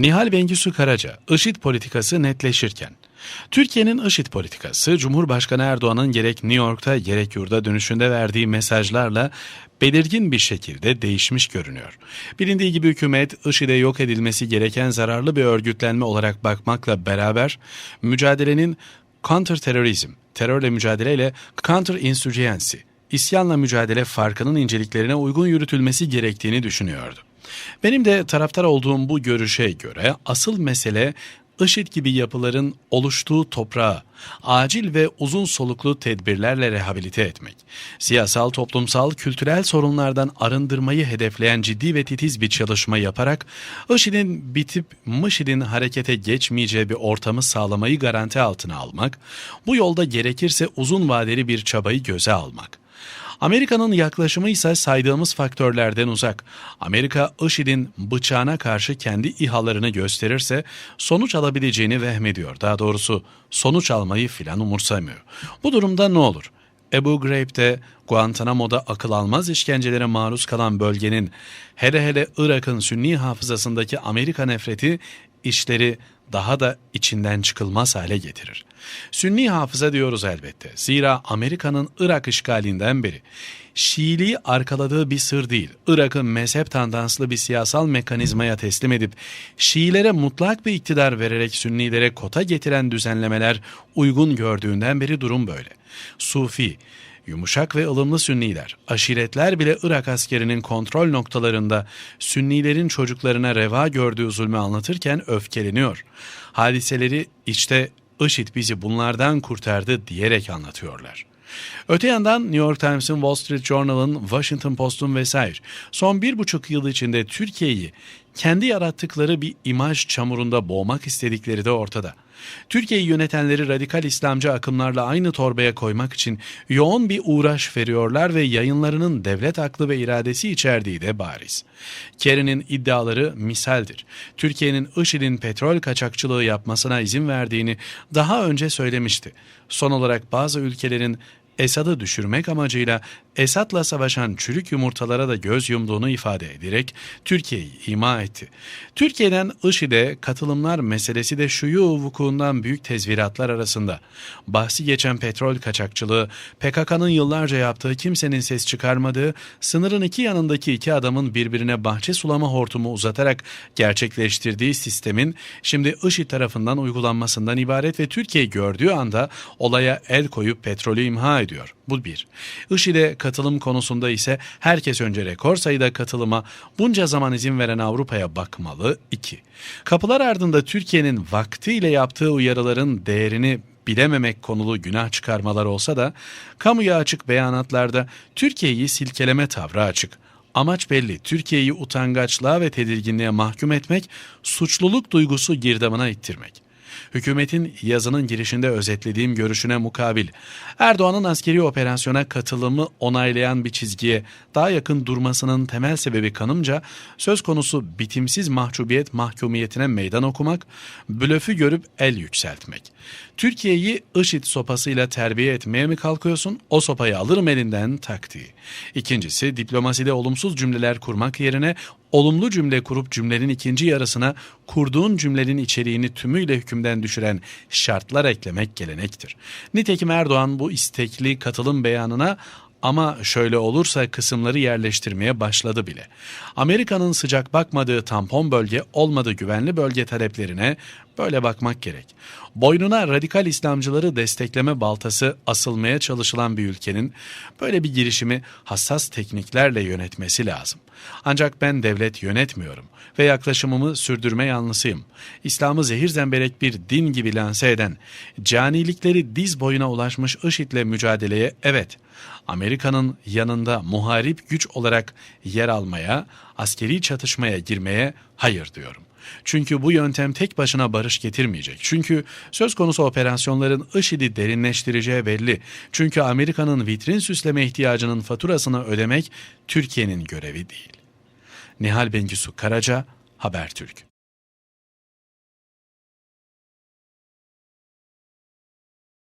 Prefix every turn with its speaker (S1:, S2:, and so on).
S1: Nihal Bengisu Karaca, IŞİD politikası netleşirken, Türkiye'nin IŞİD politikası, Cumhurbaşkanı Erdoğan'ın gerek New York'ta gerek yurda dönüşünde verdiği mesajlarla belirgin bir şekilde değişmiş görünüyor. Bilindiği gibi hükümet IŞİD'e yok edilmesi gereken zararlı bir örgütlenme olarak bakmakla beraber mücadelenin counter terörizm, terörle mücadeleyle counter insurgency, isyanla mücadele farkının inceliklerine uygun yürütülmesi gerektiğini düşünüyordu. Benim de taraftar olduğum bu görüşe göre asıl mesele IŞİD gibi yapıların oluştuğu toprağı acil ve uzun soluklu tedbirlerle rehabilite etmek, siyasal, toplumsal, kültürel sorunlardan arındırmayı hedefleyen ciddi ve titiz bir çalışma yaparak IŞİD'in bitip MIŞİD'in harekete geçmeyeceği bir ortamı sağlamayı garanti altına almak, bu yolda gerekirse uzun vadeli bir çabayı göze almak. Amerika'nın yaklaşımı ise saydığımız faktörlerden uzak. Amerika IŞİD'in bıçağına karşı kendi İHA'larını gösterirse sonuç alabileceğini vehmediyor. Daha doğrusu sonuç almayı filan umursamıyor. Bu durumda ne olur? Ebu Ghraib'de Guantanamo'da akıl almaz işkencelere maruz kalan bölgenin hele hele Irak'ın Sünni hafızasındaki Amerika nefreti işleri daha da içinden çıkılmaz hale getirir. Sünni hafıza diyoruz elbette. Zira Amerika'nın Irak işgalinden beri Şiiliği arkaladığı bir sır değil. Irak'ı mezhep tandanslı bir siyasal mekanizmaya teslim edip Şiilere mutlak bir iktidar vererek Sünnilere kota getiren düzenlemeler uygun gördüğünden beri durum böyle. Sufi, Yumuşak ve ılımlı Sünniler, aşiretler bile Irak askerinin kontrol noktalarında Sünnilerin çocuklarına reva gördüğü zulmü anlatırken öfkeleniyor. Hadiseleri işte IŞİD bizi bunlardan kurtardı diyerek anlatıyorlar. Öte yandan New York Times'ın, Wall Street Journal'ın, Washington Post'un vesaire son bir buçuk yıl içinde Türkiye'yi kendi yarattıkları bir imaj çamurunda boğmak istedikleri de ortada. Türkiye'yi yönetenleri radikal İslamcı akımlarla aynı torbaya koymak için yoğun bir uğraş veriyorlar ve yayınlarının devlet aklı ve iradesi içerdiği de bariz. Kerry'nin iddiaları misaldir. Türkiye'nin IŞİD'in petrol kaçakçılığı yapmasına izin verdiğini daha önce söylemişti. Son olarak bazı ülkelerin Esad'ı düşürmek amacıyla Esad'la savaşan çürük yumurtalara da göz yumduğunu ifade ederek Türkiye'yi ima etti. Türkiye'den IŞİD'e katılımlar meselesi de şuyu vukuundan büyük tezviratlar arasında. Bahsi geçen petrol kaçakçılığı, PKK'nın yıllarca yaptığı kimsenin ses çıkarmadığı, sınırın iki yanındaki iki adamın birbirine bahçe sulama hortumu uzatarak gerçekleştirdiği sistemin şimdi IŞİD tarafından uygulanmasından ibaret ve Türkiye gördüğü anda olaya el koyup petrolü imha ediyor. Bu bir. IŞİD'e katılım konusunda ise herkes önce rekor sayıda katılıma bunca zaman izin veren Avrupa'ya bakmalı. 2. Kapılar ardında Türkiye'nin vaktiyle yaptığı uyarıların değerini bilememek konulu günah çıkarmalar olsa da kamuya açık beyanatlarda Türkiye'yi silkeleme tavrı açık. Amaç belli. Türkiye'yi utangaçlığa ve tedirginliğe mahkum etmek, suçluluk duygusu girdabına ittirmek hükümetin yazının girişinde özetlediğim görüşüne mukabil Erdoğan'ın askeri operasyona katılımı onaylayan bir çizgiye daha yakın durmasının temel sebebi kanımca söz konusu bitimsiz mahcubiyet mahkumiyetine meydan okumak, blöfü görüp el yükseltmek. Türkiye'yi IŞİD sopasıyla terbiye etmeye mi kalkıyorsun? O sopayı alırım elinden taktiği. İkincisi diplomaside olumsuz cümleler kurmak yerine olumlu cümle kurup cümlenin ikinci yarısına kurduğun cümlenin içeriğini tümüyle hükümden düşüren şartlar eklemek gelenektir. Nitekim Erdoğan bu istekli katılım beyanına ama şöyle olursa kısımları yerleştirmeye başladı bile. Amerika'nın sıcak bakmadığı tampon bölge olmadı güvenli bölge taleplerine böyle bakmak gerek. Boynuna radikal İslamcıları destekleme baltası asılmaya çalışılan bir ülkenin böyle bir girişimi hassas tekniklerle yönetmesi lazım. Ancak ben devlet yönetmiyorum ve yaklaşımımı sürdürme yanlısıyım. İslam'ı zehir zemberek bir din gibi lanse eden, canilikleri diz boyuna ulaşmış IŞİD'le mücadeleye evet, Amerika'nın yanında muharip güç olarak yer almaya, askeri çatışmaya girmeye hayır diyorum. Çünkü bu yöntem tek başına barış getirmeyecek. Çünkü söz konusu operasyonların IŞİD'i derinleştireceği belli. Çünkü Amerika'nın vitrin süsleme ihtiyacının faturasını ödemek Türkiye'nin görevi değil. Nihal Bengisu Karaca, Habertürk